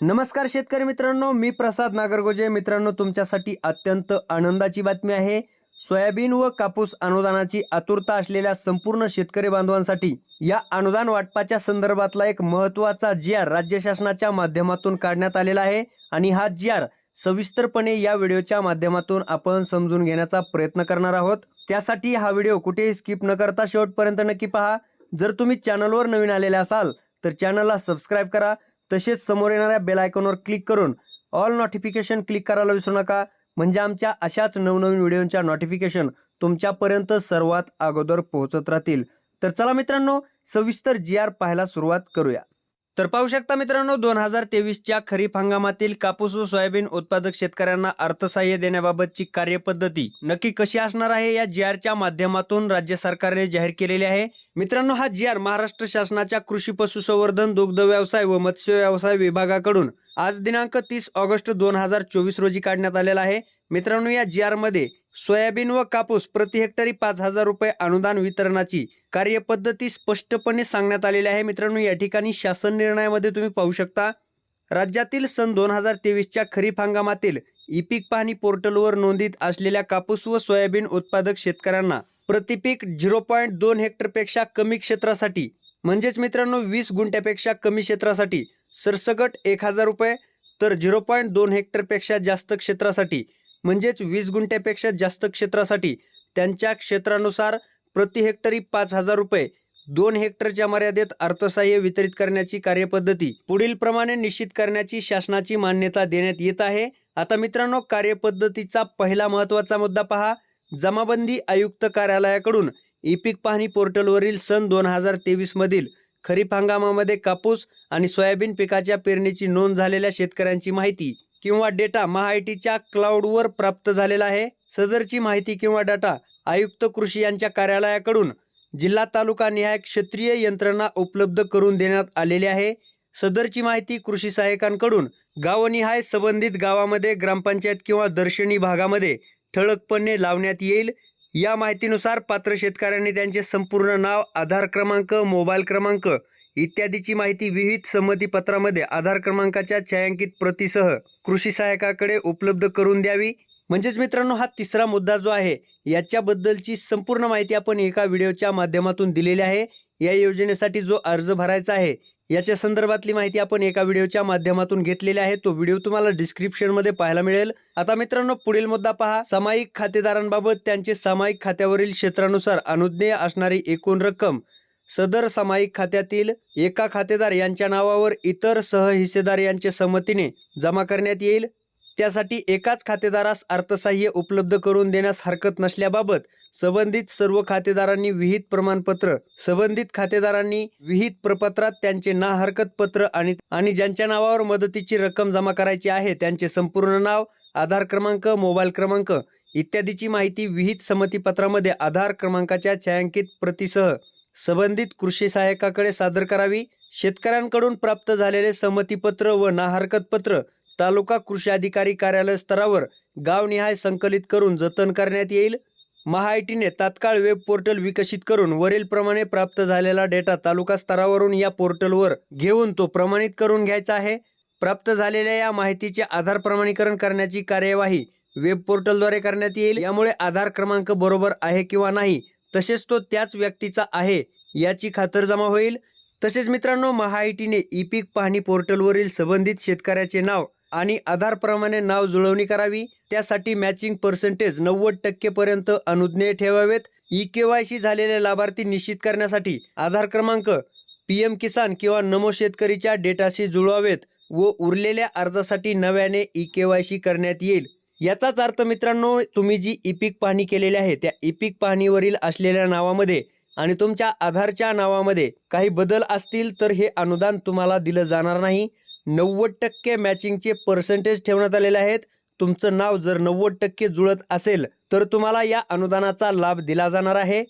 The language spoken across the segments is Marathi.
नमस्कार शेतकरी मित्रांनो मी प्रसाद नागरगोजे. मित्रांनो तुमच्यासाठी अत्यंत आनंदाची बातमी आहे. सोयाबीन व कापूस अनुदानाची आतुरता असलेल्या संपूर्ण शेतकरी बांधवांसाठी या अनुदान वाटपाच्या संदर्भातला एक महत्त्वाचा जी आर राज्य शासनाच्या माध्यमातून काढण्यात आलेला आहे आणि हा जी आर सविस्तरपणे या व्हिडिओच्या माध्यमातून आपण समजून घेण्याचा प्रयत्न करणार आहोत. त्यासाठी हा व्हिडिओ कुठेही स्किप न करता शेवटपर्यंत नक्की पहा. जर तुम्ही चॅनलवर नवीन आलेले असाल तर चॅनलला सबस्क्राईब करा. तसेच समोर येणाऱ्या बेल आयकॉनवर क्लिक करून ऑल नोटिफिकेशन क्लिक करायला विसरू नका. म्हणजे आमच्या अशाच नवनवीन व्हिडिओच्या नोटिफिकेशन तुमच्यापर्यंत सर्वात अगोदर पोहोचत राहतील. तर चला मित्रांनो सविस्तर जी आर पाहायला सुरुवात करूया. तर पाहू शकता मित्रांनो दोन हजार तेवीसच्या खरीप हंगामातील कापूस व सोयाबीन उत्पादक शेतकऱ्यांना अर्थसहाय्य देण्याबाबतची कार्यपद्धती नक्की कशी असणार आहे या जी आरच्या माध्यमातून राज्य सरकारने जाहीर केलेली आहे. मित्रांनो हा जी आर महाराष्ट्र शासनाच्या कृषी पशुसंवर्धन दुग्ध व्यवसाय व मत्स्य व्यवसाय विभागाकडून आज दिनांक तीस ऑगस्ट दोन हजार चोवीस रोजी काढण्यात आलेला आहे. मित्रांनो या जी आरमध्ये सोयाबीन व कापूस प्रति हेक्टरी पाच हजार रुपये अनुदान वितरणाची कार्यपद्धती स्पष्टपणे सांगण्यात आलेली आहे. मित्रांनो या ठिकाणी शासन निर्णयामध्ये तुम्ही पाहू शकता राज्यातील सन दोन हजार तेवीसच्या खरीप हंगामातील ई पीक पाहणी पोर्टलवर नोंदीत असलेल्या कापूस व सोयाबीन उत्पादक शेतकऱ्यांना प्रतिपीक झिरो पॉईंट दोन हेक्टरपेक्षा कमी क्षेत्रासाठी म्हणजेच मित्रांनो वीस गुंठ्यापेक्षा कमी क्षेत्रासाठी सरसकट एक हजार रुपये तर झिरो पॉईंट दोन हेक्टरपेक्षा जास्त क्षेत्रासाठी म्हणजेच वीस गुंठ्यापेक्षा जास्त क्षेत्रासाठी त्यांच्या क्षेत्रानुसार प्रति हेक्टरी पाच हजार रुपये दोन हेक्टरच्या मर्यादेत अर्थसहाय्य वितरित करण्याची कार्यपद्धती पुढील प्रमाणे निश्चित करण्याची शासनाची मान्यता देण्यात येत आहे. आता मित्रांनो कार्यपद्धतीचा पहिला महत्त्वाचा मुद्दा पहा. जमाबंदी आयुक्त कार्यालयाकडून ई पीक पाहणी पोर्टलवरील सन दोन हजार तेवीस मधील खरीप हंगामामध्ये कापूस आणि सोयाबीन पिकाच्या पेरणीची नोंद झालेल्या शेतकऱ्यांची माहिती किंवा डेटा महाआयटीच्या क्लाउडवर प्राप्त झालेला आहे. सदरची माहिती किंवा डाटा आयुक्त कृषी यांच्या कार्यालयाकडून जिल्हा तालुका निहाय क्षेत्रीय यंत्रणा उपलब्ध करून देण्यात आलेली आहे. सदरची माहिती कृषी सहाय्यकांकडून गावनिहाय संबंधित गावामध्ये ग्रामपंचायत किंवा दर्शनी भागामध्ये ठळकपणे लावण्यात येईल. या माहितीनुसार पात्र शेतकऱ्यांनी त्यांचे संपूर्ण नाव आधार क्रमांक मोबाईल क्रमांक इत्यादीची माहिती विविध संमतीपत्रामध्ये आधार क्रमांकाच्या छायांकित प्रतीसह कृषी सहायकाकडे उपलब्ध करून द्यावी. म्हणजेच मित्रांनो हा तिसरा मुद्दा जो आहे याच्याबद्दलची संपूर्ण माहिती आपण एका व्हिडिओच्या माध्यमातून दिलेली आहे. या योजनेसाठी जो अर्ज भरायचा आहे याच्या संदर्भातली माहिती आपण एका व्हिडिओच्या माध्यमातून घेतलेली आहे. तो व्हिडिओ तुम्हाला डिस्क्रिप्शनमध्ये पाहायला मिळेल. आता मित्रांनो पुढील मुद्दा पहा. सामायिक खातेदारांबाबत त्यांचे सामायिक खात्यावरील क्षेत्रानुसार अनुज्ञेय असणारी एकूण रक्कम सदर सामायिक खात्यातील एका खातेदार यांच्या नावावर इतर सहहिस्सेदार यांच्या संमतीने जमा करण्यात येईल. त्यासाठी एकाच खातेदारास अर्थसाह्य उपलब्ध करून देण्यास हरकत नसल्याबाबत संबंधित सर्व खातेदारांनी विहित प्रमाणपत्र संबंधित खातेदारांनी विहित प्रपत्रात त्यांचे ना हरकत पत्र आणि आणि ज्यांच्या नावावर मदतीची रक्कम जमा करायची आहे त्यांचे संपूर्ण नाव आधार क्रमांक मोबाईल क्रमांक इत्यादीची माहिती विहित संमतीपत्रामध्ये आधार क्रमांकाच्या छायांकित प्रतीसह संबंधित कृषी सहाय्यकाकडे सादर करावी. शेतकऱ्यांकडून प्राप्त झालेले संमतीपत्र व नाहरकत पत्र तालुका कृषी अधिकारी कार्यालय स्तरावर गावनिहाय संकलित करून जतन करण्यात येईल. महाआयटीने तात्काळ वेब पोर्टल विकसित करून वरील प्रमाणे प्राप्त झालेला डेटा तालुका स्तरावरून या पोर्टलवर घेऊन तो प्रमाणित करून घ्यायचा आहे. प्राप्त झालेल्या या माहितीचे आधार प्रमाणीकरण करण्याची कार्यवाही वेब पोर्टलद्वारे करण्यात येईल. यामुळे आधार क्रमांक बरोबर आहे किंवा नाही तसेच तो त्याच व्यक्तीचा आहे याची खातरजमा होईल. तसेच मित्रांनो महाआयटीने ई पीक पाहणी पोर्टलवरील संबंधित शेतकऱ्याचे नाव आणि आधारप्रमाणे नाव जुळवणी करावी. त्यासाठी मॅचिंग पर्सेंटेज नव्वद टक्केपर्यंत अनुज्ञेय ठेवावेत. ई के वाय सी झालेले लाभार्थी निश्चित करण्यासाठी आधार क्रमांक पी एम किसान किंवा नमो शेतकरीच्या डेटाशी जुळवावेत व उरलेल्या अर्जासाठी नव्याने ई के वाय सी करण्यात येईल. याचाच अर्थ मित्रांनो तुम्ही जी ई पीक पाहणी केलेली आहे त्या ई पीक पाहणीवरील असलेल्या नावामध्ये आणि तुमच्या आधारच्या नावामध्ये काही बदल असतील तर हे अनुदान तुम्हाला दिलं जाणार नाही. नव्वद टक्के मॅचिंगचे पर्सेंटेज ठेवण्यात आलेले आहेत. तुमचं नाव जर नव्वद टक्के जुळत असेल तर तुम्हाला या अनुदानाचा लाभ दिला जाणार आहे.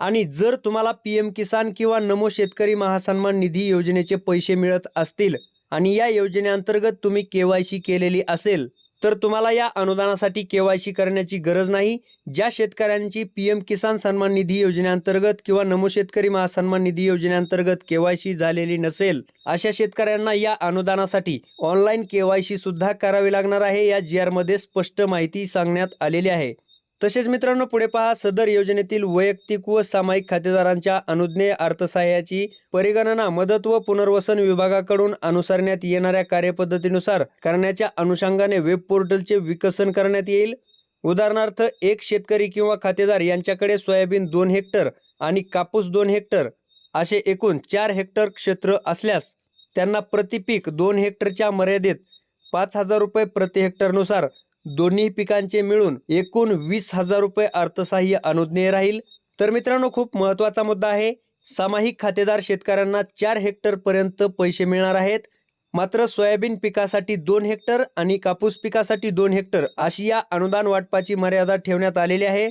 आणि जर तुम्हाला पी एम किसान किंवा नमो शेतकरी महासन्मान निधी योजनेचे पैसे मिळत असतील आणि या योजनेअंतर्गत तुम्ही के वाय सी केलेली असेल तर तुम्हाला या अनुदानासाठी केवायसी करण्याची गरज नाही. ज्या शेतकऱ्यांची पी एम किसान सन्मान निधी योजनेअंतर्गत किंवा नमो शेतकरी महासन्मान निधी योजनेअंतर्गत केवायसी झालेली नसेल अशा शेतकऱ्यांना या अनुदानासाठी ऑनलाईन केवायसी सुद्धा करावी लागणार आहे या जी मध्ये स्पष्ट माहिती सांगण्यात आलेली आहे. तसेच मित्रांनो पुढे पहा सदर योजनेतील वैयक्तिक व सामायिक खातेदारांच्या अनुज्ञेय अर्थसहाय्याची परिगणना मदत व पुनर्वसन विभागाकडून अनुसरण्यात येणाऱ्या कार्यपद्धतीनुसार करण्याच्या अनुषंगाने वेब पोर्टलचे विकसन करण्यात येईल. उदाहरणार्थ एक शेतकरी किंवा खातेदार यांच्याकडे सोयाबीन दोन हेक्टर आणि कापूस दोन हेक्टर असे एकूण चार हेक्टर क्षेत्र असल्यास त्यांना प्रतिपीक दोन हेक्टरच्या मर्यादेत पाच हजार रुपये प्रति हेक्टरनुसार दोन्ही पिकांचे मिळून एकूण वीस हजार रुपये अर्थसहाय्य अनुज्ञेय राहील. तर मित्रांनो खूप महत्त्वाचा मुद्दा आहे. सामायिक खातेदार शेतकऱ्यांना चार हेक्टर पर्यंत पैसे मिळणार आहेत. मात्र सोयाबीन पिकासाठी दोन हेक्टर आणि कापूस पिकासाठी दोन हेक्टर अशी या अनुदान वाटपाची मर्यादा ठेवण्यात आलेली आहे.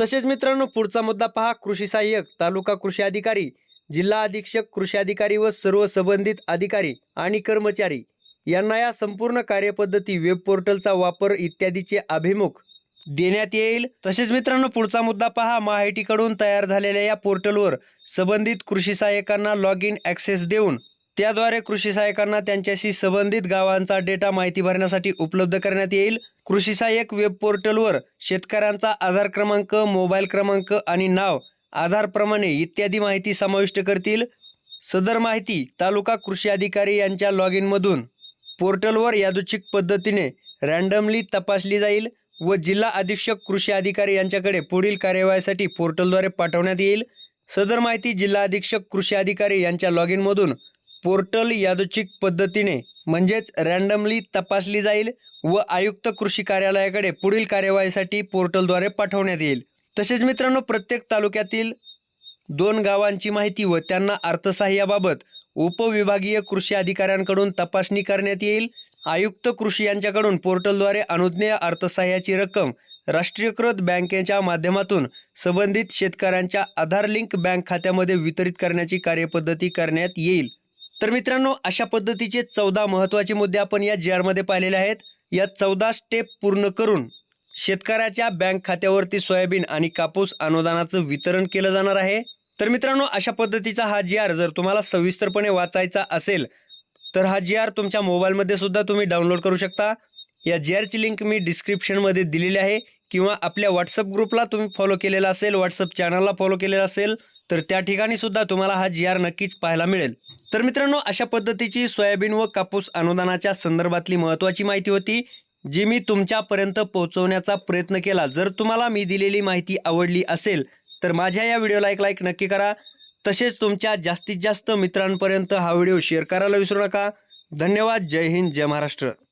तसेच मित्रांनो पुढचा मुद्दा पहा. कृषी सहाय्यक तालुका कृषी अधिकारी जिल्हा अधीक्षक कृषी अधिकारी व सर्व संबंधित अधिकारी आणि कर्मचारी यांना या संपूर्ण कार्यपद्धती वेब पोर्टलचा वापर इत्यादीचे अभिमुख देण्यात येईल. तसेच मित्रांनो पुढचा मुद्दा पहा. माहितीकडून तयार झालेल्या या पोर्टलवर संबंधित कृषी सहाय्यकांना लॉग इन ॲक्सेस देऊन त्याद्वारे कृषी सहाय्यकांना त्यांच्याशी संबंधित गावांचा डेटा माहिती भरण्यासाठी उपलब्ध करण्यात येईल. कृषी सहाय्यक वेब पोर्टलवर शेतकऱ्यांचा आधार क्रमांक मोबाईल क्रमांक आणि नाव आधारप्रमाणे इत्यादी माहिती समाविष्ट करतील. सदर माहिती तालुका कृषी अधिकारी यांच्या लॉग इनमधून पोर्टलवर यादृच्छिक पद्धतीने रँडमली तपासली जाईल व जिल्हा अधीक्षक कृषी अधिकारी यांच्याकडे पुढील कार्यवाहीसाठी पोर्टलद्वारे पाठवण्यात येईल. सदर माहिती जिल्हा अधीक्षक कृषी अधिकारी यांच्या लॉग इनमधून पोर्टल यादृच्छिक पद्धतीने म्हणजेच रँडमली तपासली जाईल व आयुक्त कृषी कार्यालयाकडे पुढील कार्यवाहीसाठी पोर्टलद्वारे पाठवण्यात येईल. तसेच मित्रांनो प्रत्येक तालुक्यातील दोन गावांची माहिती व त्यांना अर्थसहाय्याबाबत उपविभागीय कृषी अधिकाऱ्यांकडून तपासणी करण्यात येईल. आयुक्त कृषी यांच्याकडून पोर्टलद्वारे अनुज्ञेय अर्थसहाय्याची रक्कम राष्ट्रीयकृत बँकेच्या माध्यमातून संबंधित शेतकऱ्यांच्या आधार लिंक बँक खात्यामध्ये वितरित करण्याची कार्यपद्धती करण्यात येईल. तर मित्रांनो अशा पद्धतीचे चौदा महत्त्वाचे मुद्दे आपण या जी आरमध्ये पाहिलेले आहेत. या चौदा स्टेप पूर्ण करून शेतकऱ्याच्या बँक खात्यावरती सोयाबीन आणि कापूस अनुदानाचं वितरण केलं जाणार आहे. तर मित्रांनो अशा पद्धतीचा हा जी आर जर तुम्हाला सविस्तरपणे वाचायचा असेल तर हा जी आर तुमच्या मोबाईलमध्ये सुद्धा तुम्ही डाउनलोड करू शकता. या जी आरची लिंक मी डिस्क्रिप्शनमध्ये दिलेली आहे किंवा आपल्या व्हॉट्सअप ग्रुपला तुम्ही फॉलो केलेला असेल व्हॉट्सअप चॅनलला फॉलो केलेला असेल तर त्या ठिकाणी सुद्धा तुम्हाला हा जी आर नक्कीच पाहायला मिळेल. तर मित्रांनो अशा पद्धतीची सोयाबीन व कापूस अनुदानाच्या संदर्भातली महत्त्वाची माहिती होती जी मी तुमच्यापर्यंत पोहोचवण्याचा प्रयत्न केला. जर तुम्हाला मी दिलेली माहिती आवडली असेल तर माझ्या या व्हिडिओला एक लाईक नक्की करा. तसेच तुमच्या जास्तीत जास्त मित्रांपर्यंत हा व्हिडिओ शेअर करायला विसरू नका. धन्यवाद. जय हिंद. जय महाराष्ट्र.